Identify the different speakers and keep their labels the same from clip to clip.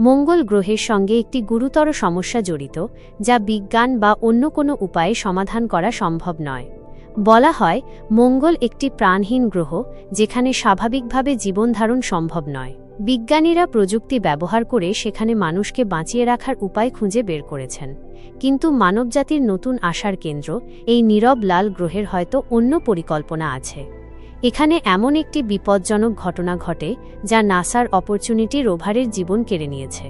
Speaker 1: মঙ্গল গ্রহের সঙ্গে একটি গুরুতর সমস্যা জড়িত, যা বিজ্ঞান বা অন্য কোনো উপায়ে সমাধান করা সম্ভব নয়। বলা হয়, মঙ্গল একটি প্রাণহীন গ্রহ, যেখানে স্বাভাবিকভাবে জীবনধারণ সম্ভব নয়। বিজ্ঞানীরা প্রযুক্তি ব্যবহার করে সেখানে মানুষকে বাঁচিয়ে রাখার উপায় খুঁজে বের করেছেন। কিন্তু মানবজাতির নতুন আশার কেন্দ্র, এই নীরব লাল গ্রহের হয়তো অন্য পরিকল্পনা আছে। এখানে এমন একটি বিপজ্জনক ঘটনা ঘটে যা নাসার অপরচুনিটি রোভারের জীবন কেড়ে নিয়েছে।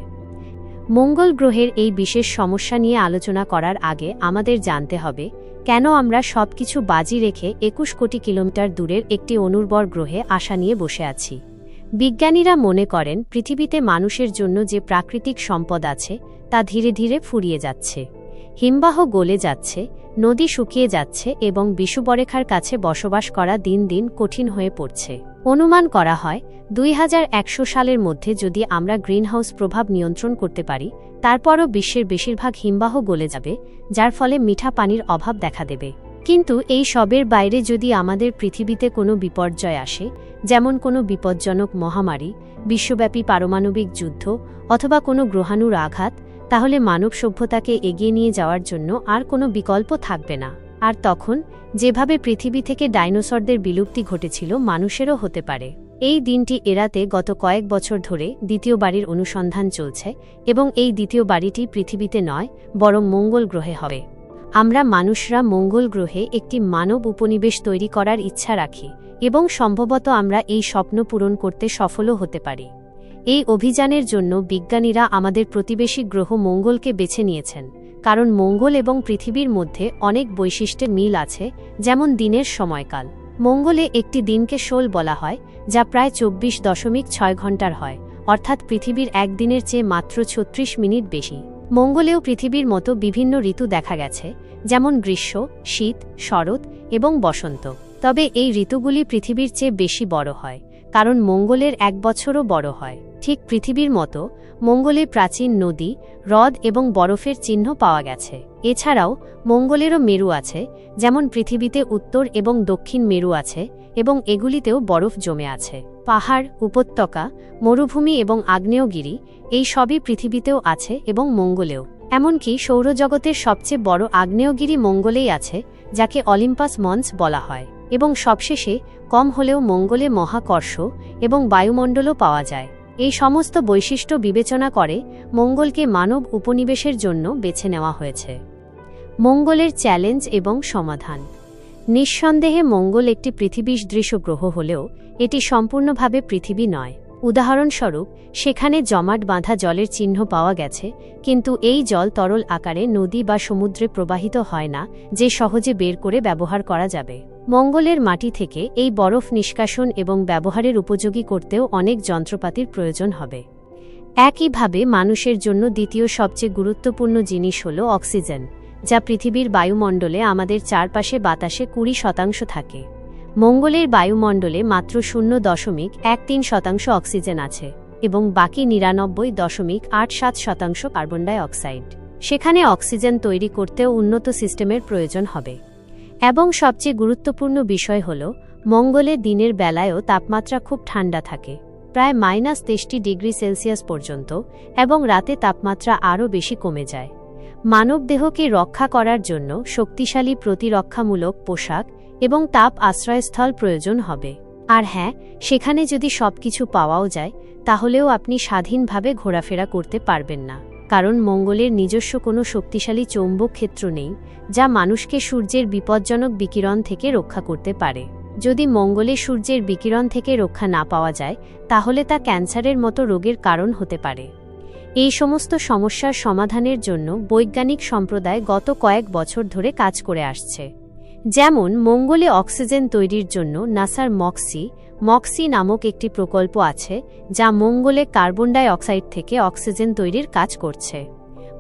Speaker 1: মঙ্গল গ্রহের এই বিশেষ সমস্যা নিয়ে আলোচনা করার আগে আমাদের জানতে হবে, কেন আমরা সবকিছু বাজি রেখে একুশ কোটি কিলোমিটার দূরের একটি অনুর্বর গ্রহে আশা নিয়ে বসে আছি। বিজ্ঞানীরা মনে করেন, পৃথিবীতে মানুষের জন্য যে প্রাকৃতিক সম্পদ আছে, তা ধীরে ধীরে ফুরিয়ে যাচ্ছে। হিমবাহ গলে যাচ্ছে, নদী শুকিয়ে যাচ্ছে এবং বিষুবরেখার কাছে বসবাস করা দিন দিন কঠিন হয়ে পড়ছে। অনুমান করা হয়, দুই হাজার একশো সালের মধ্যে যদি আমরা গ্রিনহাউস প্রভাব নিয়ন্ত্রণ করতে পারি, তারপরও বিশ্বের বেশিরভাগ হিমবাহ গলে যাবে, যার ফলে মিঠা পানির অভাব দেখা দেবে। কিন্তু এই সবের বাইরে যদি আমাদের পৃথিবীতে কোনো বিপর্যয় আসে, যেমন কোনো বিপজ্জনক মহামারী, বিশ্বব্যাপী পারমাণবিক যুদ্ধ, অথবা কোনো গ্রহাণুর আঘাত তাহলে মানব সভ্যতাকে এগিয়ে নিয়ে যাওয়ার জন্য আর কোনো বিকল্প থাকবে না। আর তখন, যেভাবে পৃথিবী থেকে ডাইনোসরদের বিলুপ্তি ঘটেছিল, মানুষেরও হতে পারে। এই দিনটি এড়াতে গত কয়েক বছর ধরে দ্বিতীয় বাড়ির অনুসন্ধান চলছে এবং এই দ্বিতীয় বাড়িটি পৃথিবীতে নয়, বরং মঙ্গল গ্রহে হবে। আমরা মানুষরা মঙ্গল গ্রহে একটি মানব উপনিবেশ তৈরি করার ইচ্ছা রাখি এবং সম্ভবত আমরা এই স্বপ্ন পূরণ করতে সফলও হতে পারি। এই অভিযানের জন্য বিজ্ঞানীরা আমাদের প্রতিবেশী গ্রহ মঙ্গলকে বেছে নিয়েছেন, কারণ মঙ্গল এবং পৃথিবীর মধ্যে অনেক বৈশিষ্ট্যের মিল আছে, যেমন দিনের সময়কাল। মঙ্গলে একটি দিনকে শোল বলা হয়, যা প্রায় চব্বিশ দশমিক ছয় ঘণ্টার হয়, অর্থাৎ পৃথিবীর একদিনের চেয়ে মাত্র ছত্রিশ মিনিট বেশি। মঙ্গলেও পৃথিবীর মতো বিভিন্ন ঋতু দেখা গেছে, যেমন গ্রীষ্ম, শীত, শরৎ এবং বসন্ত। তবে এই ঋতুগুলি পৃথিবীর চেয়ে বেশি বড় হয়। কারণ মঙ্গলের এক বছরও বড় হয়। ঠিক পৃথিবীর মতো মঙ্গলে প্রাচীন নদী, হ্রদ এবং বরফের চিহ্ন পাওয়া গেছে। এছাড়াও মঙ্গলেরও মেরু আছে, যেমন পৃথিবীতে উত্তর এবং দক্ষিণ মেরু আছে এবং এগুলিতেও বরফ জমে আছে। পাহাড়, উপত্যকা, মরুভূমি এবং আগ্নেয়গিরি এই সবই পৃথিবীতেও আছে এবং মঙ্গলেও। এমনকি সৌরজগতের সবচেয়ে বড় আগ্নেয়গিরি মঙ্গলেই আছে, যাকে অলিম্পাস মঞ্চ বলা হয়। এবং সবশেষে কম হলেও মঙ্গলে মহাকর্ষ এবং বায়ুমণ্ডলও পাওয়া যায়। এই সমস্ত বৈশিষ্ট্য বিবেচনা করে মঙ্গলকে মানব উপনিবেশের জন্য বেছে নেওয়া হয়েছে। মঙ্গলের চ্যালেঞ্জ এবং সমাধান। নিঃসন্দেহে মঙ্গল একটি পৃথিবীসদৃশ গ্রহ হলেও এটি সম্পূর্ণভাবে পৃথিবী নয়। উদাহরণস্বরূপ, সেখানে জমাট বাঁধা জলের চিহ্ন পাওয়া গেছে, কিন্তু এই জল তরল আকারে নদী বা সমুদ্রে প্রবাহিত হয় না, যে সহজে বের করে ব্যবহার করা যাবে। মঙ্গলের মাটি থেকে এই বরফ নিষ্কাশন এবং ব্যবহারের উপযোগী করতেও অনেক যন্ত্রপাতির প্রয়োজন হবে। একইভাবে মানুষের জন্য দ্বিতীয় সবচেয়ে গুরুত্বপূর্ণ জিনিস হল অক্সিজেন, যা পৃথিবীর বায়ুমণ্ডলে আমাদের চারপাশে বাতাসে কুড়ি শতাংশ থাকে। মঙ্গলের বায়ুমণ্ডলে মাত্র শূন্য দশমিক এক তিন শতাংশ অক্সিজেন আছে এবং বাকি নিরানব্বই দশমিক আট সাত শতাংশ কার্বন ডাই অক্সাইড। সেখানে অক্সিজেন তৈরি করতেও উন্নত সিস্টেমের প্রয়োজন হবে। এবং সবচেয়ে গুরুত্বপূর্ণ বিষয় হল, মঙ্গলে দিনের বেলায়ও তাপমাত্রা খুব ঠান্ডা থাকে, প্রায় মাইনাস তেষ্টি ডিগ্রি সেলসিয়াস পর্যন্ত, এবং রাতে তাপমাত্রা আরও বেশি কমে যায়। মানবদেহকে রক্ষা করার জন্য শক্তিশালী প্রতিরক্ষামূলক পোশাক এবং তাপ আশ্রয়স্থল প্রয়োজন হবে। আর হ্যাঁ সেখানে যদি সবকিছু পাওয়াও যায়, তাহলেও আপনি স্বাধীনভাবে ঘোরাফেরা করতে পারবেন না। কারণ মঙ্গলের নিজস্ব কোনো শক্তিশালী চৌম্বক ক্ষেত্র নেই, যা মানুষকে সূর্যের বিপজ্জনক বিকিরণ থেকে রক্ষা করতে পারে। যদি মঙ্গলে সূর্যের বিকিরণ থেকে রক্ষা না পাওয়া যায়, তাহলে তা ক্যান্সারের মতো রোগের কারণ হতে পারে। এই সমস্ত সমস্যার সমাধানের জন্য বৈজ্ঞানিক সম্প্রদায় গত কয়েক বছর ধরে কাজ করে আসছে। যেমন মঙ্গলে অক্সিজেন তৈরির জন্য নাসার মক্সি মক্সি নামক একটি প্রকল্প আছে, যা মঙ্গলে কার্বন ডাই অক্সাইড থেকে অক্সিজেন তৈরির কাজ করছে।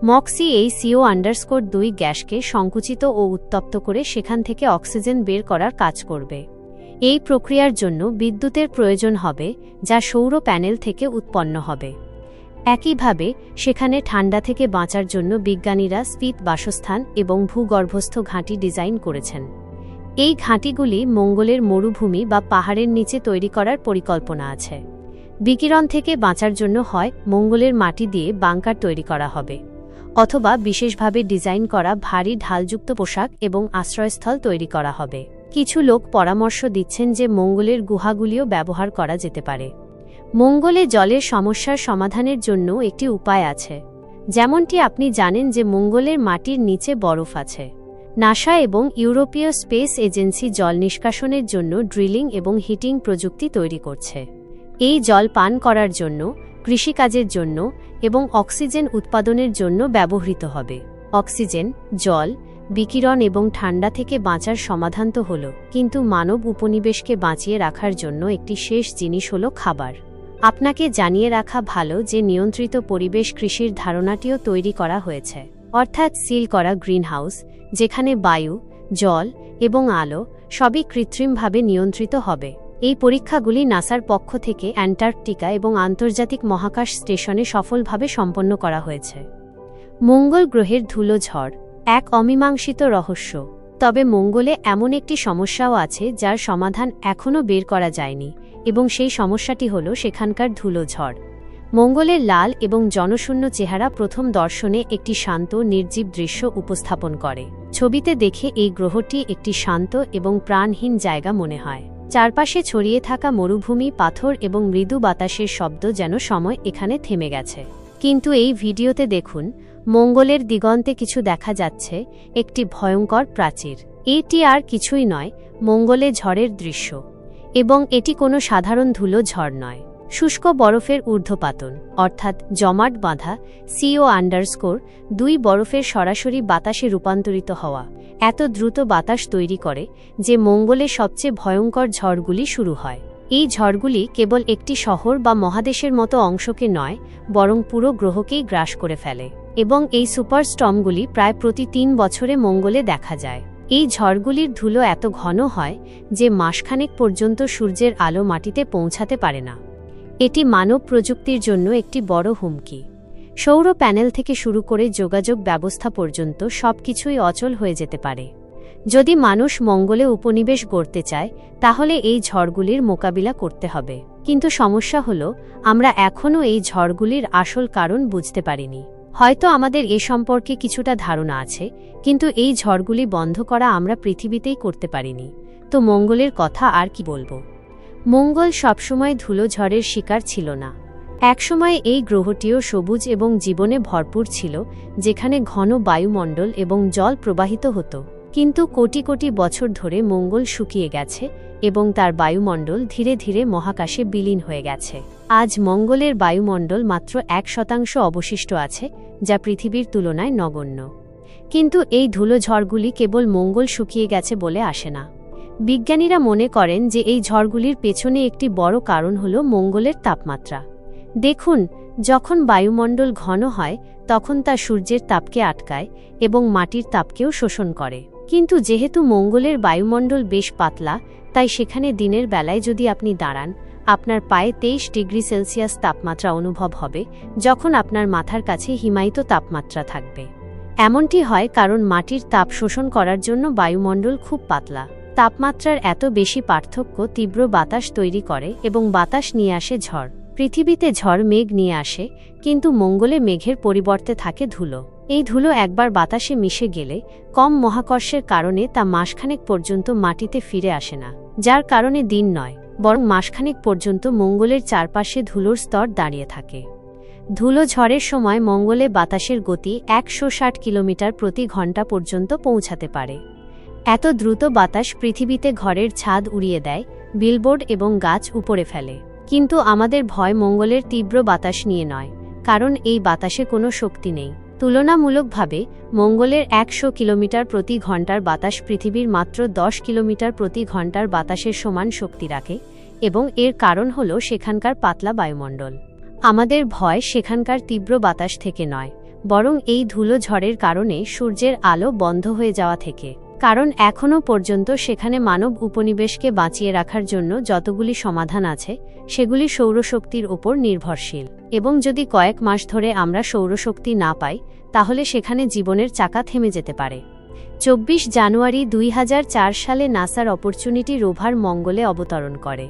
Speaker 1: মক্সি এই সিও আন্ডারস্কোর দুই গ্যাসকে সংকুচিত ও উত্তপ্ত করে সেখান থেকে অক্সিজেন বের করার কাজ করবে। এই প্রক্রিয়ার জন্য বিদ্যুতের প্রয়োজন হবে, যা সৌর প্যানেল থেকে উৎপন্ন হবে। একইভাবে, সেখানে ঠান্ডা থেকে বাঁচার জন্য বিজ্ঞানীরা স্পিত বাসস্থান এবং ভূগর্ভস্থ ঘাঁটি ডিজাইন করেছেন। এই ঘাঁটিগুলি মঙ্গলের মরুভূমি বা পাহাড়ের নিচে তৈরি করার পরিকল্পনা আছে। বিকিরণ থেকে বাঁচার জন্য হয় মঙ্গলের মাটি দিয়ে বাংকার তৈরি করা হবে, অথবা বিশেষভাবে ডিজাইন করা ভারী ঢালযুক্ত পোশাক এবং আশ্রয়স্থল তৈরি করা হবে। কিছু লোক পরামর্শ দিচ্ছেন যে মঙ্গলের গুহাগুলিও ব্যবহার করা যেতে পারে। মঙ্গলে জলের সমস্যার সমাধানের জন্য একটি উপায় আছে, যেমনটি আপনি জানেন যে মঙ্গলের মাটির নিচে বরফ আছে। নাসা এবং ইউরোপীয় স্পেস এজেন্সি জল নিষ্কাশনের জন্য ড্রিলিং এবং হিটিং প্রযুক্তি তৈরি করছে। এই জল পান করার জন্য, কৃষিকাজের জন্য এবং অক্সিজেন উৎপাদনের জন্য ব্যবহৃত হবে। অক্সিজেন, জল, বিকিরণ এবং ঠান্ডা থেকে বাঁচার সমাধান তো হল, কিন্তু মানব উপনিবেশকে বাঁচিয়ে রাখার জন্য একটি শেষ জিনিস হল খাবার। আপনাকে জানিয়ে রাখা ভালো যে নিয়ন্ত্রিত পরিবেশ কৃষির ধারণাটিও তৈরি করা হয়েছে। অর্থাৎ সিল করা গ্রিনহাউস, যেখানে বায়ু, জল এবং আলো সবই কৃত্রিমভাবে নিয়ন্ত্রিত হবে। এই পরীক্ষাগুলি নাসার পক্ষ থেকে অ্যান্টার্কটিকা এবং আন্তর্জাতিক মহাকাশ স্টেশনে সফলভাবে সম্পন্ন করা হয়েছে। মঙ্গল গ্রহের ধুলো ঝড়, এক অমীমাংসিত রহস্য। তবে মঙ্গলে এমন একটি সমস্যাও আছে যার সমাধান এখনও বের করা যায়নি এবং সেই সমস্যাটি হল সেখানকার ধুলো ঝড়। মঙ্গলের লাল এবং জনশূন্য চেহারা প্রথম দর্শনে একটি শান্ত, নির্জীব দৃশ্য উপস্থাপন করে। ছবিতে দেখে এই গ্রহটি একটি শান্ত এবং প্রাণহীন জায়গা মনে হয়। চারপাশে ছড়িয়ে থাকা মরুভূমি, পাথর এবং মৃদু বাতাসের শব্দ যেন সময় এখানে থেমে গেছে। কিন্তু এই ভিডিওতে দেখুন, মঙ্গলের দিগন্তে কিছু দেখা যাচ্ছে, একটি ভয়ঙ্কর প্রাচীর। এটি আর কিছুই নয়, মঙ্গলে ঝড়ের দৃশ্য। এবং এটি কোনো সাধারণ ধুলো ঝড় নয়। শুষ্ক বরফের ঊর্ধ্বপাতন, অর্থাৎ জমাট বাঁধা সিও আন্ডারস্কোর দুই বরফের সরাসরি বাতাসে রূপান্তরিত হওয়া। এত দ্রুত বাতাস তৈরি করে যে মঙ্গলে সবচেয়ে ভয়ঙ্কর ঝড়গুলি শুরু হয়। এই ঝড়গুলি কেবল একটি শহর বা মহাদেশের মতো অংশকে নয়, বরং পুরো গ্রহকেই গ্রাস করে ফেলে। এবং এই সুপার স্টমগুলি প্রায় প্রতি তিন বছরে মঙ্গলে দেখা যায়। এই ঝড়গুলির ধুলো এত ঘন হয় যে মাসখানেক পর্যন্ত সূর্যের আলো মাটিতে পৌঁছাতে পারে না। এটি মানব প্রযুক্তির জন্য একটি বড় হুমকি। সৌর প্যানেল থেকে শুরু করে যোগাযোগ ব্যবস্থা পর্যন্ত সবকিছুই অচল হয়ে যেতে পারে। যদি মানুষ মঙ্গলে উপনিবেশ গড়তে চায়, তাহলে এই ঝড়গুলির মোকাবিলা করতে হবে। কিন্তু সমস্যা হল, আমরা এখনও এই ঝড়গুলির আসল কারণ বুঝতে পারিনি। হয়তো আমাদের এ সম্পর্কে কিছুটা ধারণা আছে, কিন্তু এই ঝড়গুলি বন্ধ করা আমরা পৃথিবীতেই করতে পারিনি। তো মঙ্গলের কথা আর কি বলব? মঙ্গল সবসময় ধুলো ঝড়ের শিকার ছিল না। একসময় এই গ্রহটিও সবুজ এবং জীবনে ভরপুর ছিল, যেখানে ঘন বায়ুমণ্ডল এবং জল প্রবাহিত হতো। কিন্তু কোটি কোটি বছর ধরে মঙ্গল শুকিয়ে গেছে এবং তার বায়ুমণ্ডল ধীরে ধীরে মহাকাশে বিলীন হয়ে গেছে। আজ মঙ্গলের বায়ুমণ্ডল মাত্র এক শতাংশ অবশিষ্ট আছে, যা পৃথিবীর তুলনায় নগণ্য। কিন্তু এই ধুলো ঝড়গুলি কেবল মঙ্গল শুকিয়ে গেছে বলে আসে না। বিজ্ঞানীরা মনে করেন যে এই ঝড়গুলির পেছনে একটি বড় কারণ হল মঙ্গলের তাপমাত্রা। দেখুন, যখন বায়ুমণ্ডল ঘন হয়, তখন তা সূর্যের তাপকে আটকায় এবং মাটির তাপকেও শোষণ করে। কিন্তু যেহেতু মঙ্গলের বায়ুমণ্ডল বেশ পাতলা, তাই সেখানে দিনের বেলায় যদি আপনি দাঁড়ান, আপনার পায়ে তেইশ ডিগ্রি সেলসিয়াস তাপমাত্রা অনুভব হবে, যখন আপনার মাথার কাছে হিমায়িত তাপমাত্রা থাকবে। এমনটি হয় কারণ মাটির তাপ শোষণ করার জন্য বায়ুমণ্ডল খুব পাতলা। তাপমাত্রার এত বেশি পার্থক্য তীব্র বাতাস তৈরি করে এবং বাতাস নিয়ে আসে ঝড়। পৃথিবীতে ঝড় মেঘ নিয়ে আসে, কিন্তু মঙ্গলে মেঘের পরিবর্তে থাকে ধুলো। এই ধুলো একবার বাতাসে মিশে গেলে কম মহাকর্ষের কারণে তা মাসখানেক পর্যন্ত মাটিতে ফিরে আসে না, যার কারণে দিন নয়, বরং মাসখানেক পর্যন্ত মঙ্গলের চারপাশে ধুলোর স্তর দাঁড়িয়ে থাকে। ধুলো ঝড়ের সময় মঙ্গলে বাতাসের গতি একশো ষাট কিলোমিটার প্রতি ঘণ্টা পর্যন্ত পৌঁছাতে পারে। এত দ্রুত বাতাস পৃথিবীতে ঘরের ছাদ উড়িয়ে দেয়, বিলবোর্ড এবং গাছ উপরে ফেলে। কিন্তু আমাদের ভয় মঙ্গলের তীব্র বাতাস নিয়ে নয়, কারণ এই বাতাসে কোনো শক্তি নেই। তুলনামূলকভাবে, মঙ্গলের একশো কিলোমিটার প্রতি ঘণ্টার বাতাস পৃথিবীর মাত্র দশ কিলোমিটার প্রতি ঘণ্টার বাতাসের সমান শক্তি রাখে, এবং এর কারণ হল সেখানকার পাতলা বায়ুমণ্ডল। আমাদের ভয় সেখানকার তীব্র বাতাস থেকে নয়, বরং এই ধুলো ঝড়ের কারণে সূর্যের আলো বন্ধ হয়ে যাওয়া থেকে। কারণ এখনও পর্যন্ত সেখানে মানব উপনিবেশকে বাঁচিয়ে রাখার জন্য যতগুলি সমাধান আছে, সেগুলি সৌরশক্তির ওপর নির্ভরশীল। এবং যদি কয়েক মাস ধরে আমরা সৌরশক্তি না পাই, তাহলে সেখানে জীবনের চাকা থেমে যেতে পারে। চব্বিশ জানুয়ারি দুই হাজার চার সালে নাসার অপরচুনিটি রোভার মঙ্গলে অবতরণ করে।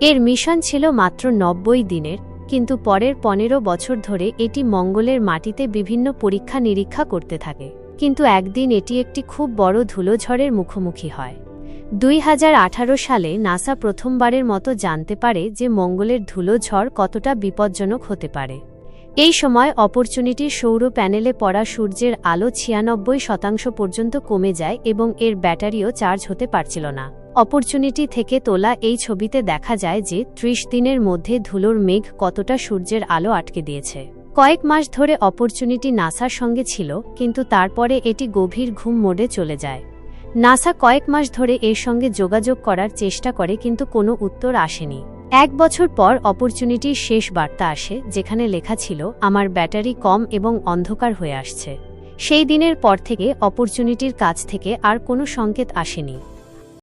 Speaker 1: এর মিশন ছিল মাত্র নব্বই দিনের, কিন্তু পরের পনেরো বছর ধরে এটি মঙ্গলের মাটিতে বিভিন্ন পরীক্ষা নিরীক্ষা করতে থাকে। কিন্তু একদিন এটি একটি খুব বড় ধুলোঝড়ের মুখোমুখি হয়। দুই হাজার আঠারো সালে নাসা প্রথমবারের মতো জানতে পারে যে মঙ্গলের ধুলোঝড় কতটা বিপজ্জনক হতে পারে। এই সময় অপরচুনিটির সৌর প্যানেলে পড়া সূর্যের আলো ছিয়ানব্বই শতাংশ পর্যন্ত কমে যায় এবং এর ব্যাটারিও চার্জ হতে পারছিল না। অপরচুনিটি থেকে তোলা এই ছবিতে দেখা যায় যে ত্রিশ দিনের মধ্যে ধুলোর মেঘ কতটা সূর্যের আলো আটকে দিয়েছে। কয়েক মাস ধরে অপরচুনিটি নাসার সঙ্গে ছিল, কিন্তু তারপরে এটি গভীর ঘুম মোডে চলে যায়। নাসা কয়েক মাস ধরে এর সঙ্গে যোগাযোগ করার চেষ্টা করে, কিন্তু কোনো উত্তর আসেনি। এক বছর পর অপরচুনিটির শেষ বার্তা আসে, যেখানে লেখা ছিল, আমার ব্যাটারি কম এবং অন্ধকার হয়ে আসছে। সেই দিনের পর থেকে অপরচুনিটির কাছ থেকে আর কোনো সংকেত আসেনি।